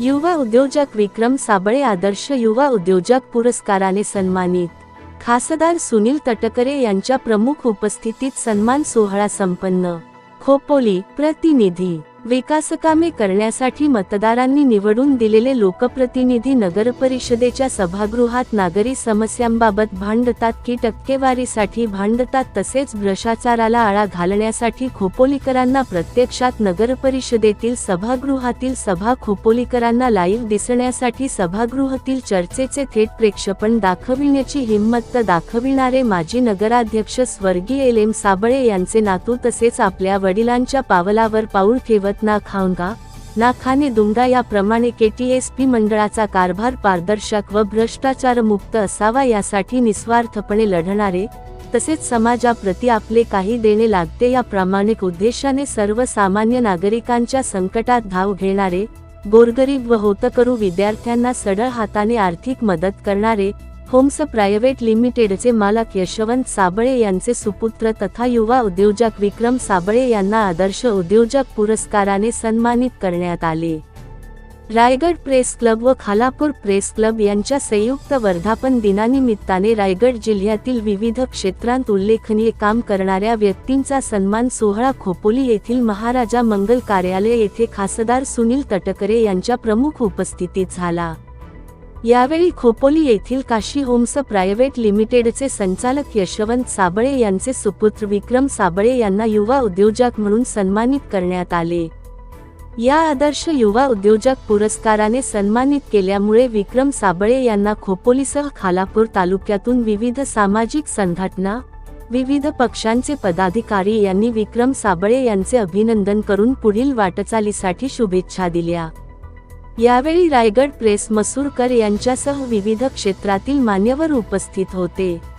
युवा उद्योजक विक्रम साबळे आदर्श युवा उद्योजक पुरस्काराने सन्मानित. खासदार सुनील तटकरे यांच्या प्रमुख उपस्थितीत सन्मान सोहळा संपन्न. खोपोली प्रतिनिधी विकासकामे करण्यासाठी मतदारांनी निवडून दिलेले लोकप्रतिनिधी नगरपरिषदेच्या सभागृहात नागरी समस्यांबाबत भांडतात की टक्केवारीसाठी भांडतात तसेच भ्रष्टाचाराला आळा घालण्यासाठी खोपोलीकरांना प्रत्यक्षात नगरपरिषदेतील सभागृहातील सभा खोपोलीकरांना लाईव्ह दिसण्यासाठी सभागृहातील चर्चेचे थेट प्रेक्षपण दाखविण्याची हिंमत दाखविणारे माजी नगराध्यक्ष स्वर्गीय एल एम साबळे यांचे नातू तसेच आपल्या वडिलांच्या पावलावर पाऊल ठेवत ना खाऊंगा. ना खाने दुंगा याप्रमाणे केटीएसपी मंडळाचा कारभार पारदर्शक व भ्रष्टाचारमुक्त असावा यासाठी निस्वार्थपणे लढणारे तसेच समाजाप्रती आपले काही देणे लागते या प्रामाणिक उद्देशाने सर्वसामान्य नागरिकांच्या संकटात धाव घेणारे गोरगरीब व होतकरू विद्यार्थ्यांना सडळ हाताने आर्थिक मदत करणारे होम्स प्रायव्हेट लिमिटेडचे मालक यशवंत साबळे यांचे सुपुत्र तथा युवा उद्योजक विक्रम साबळे यांना आदर्श उद्योजक पुरस्काराने सन्मानित करण्यात आले. रायगड प्रेस क्लब व खालापूर प्रेस क्लब यांच्या संयुक्त वर्धापन दिनानिमित्ताने रायगड जिल्ह्यातील विविध क्षेत्रांत उल्लेखनीय काम करणाऱ्या व्यक्तींचा सन्मान सोहळा खोपोली येथील महाराजा मंगल कार्यालय येथे खासदार सुनील तटकरे यांच्या प्रमुख उपस्थितीत झाला. यावेळी खोपोली येथील काशी होम्स प्रायव्हेट लिमिटेडचे संचालक यशवंत साबळे यांचे सुपुत्र विक्रम साबळे यांना युवा उद्योजक म्हणून सन्मानित करण्यात आले. या आदर्श युवा उद्योजक पुरस्काराने सन्मानित केल्यामुळे विक्रम साबळे यांना खोपोलीसह खालापूर तालुक्यातून विविध सामाजिक संघटना विविध पक्षांचे पदाधिकारी यांनी विक्रम साबळे यांचे अभिनंदन करून पुढील वाटचालीसाठी शुभेच्छा दिल्या. यावेळी रायगड प्रेस मसूरकर यांच्यासह विविध क्षेत्रातील मान्यवर उपस्थित होते.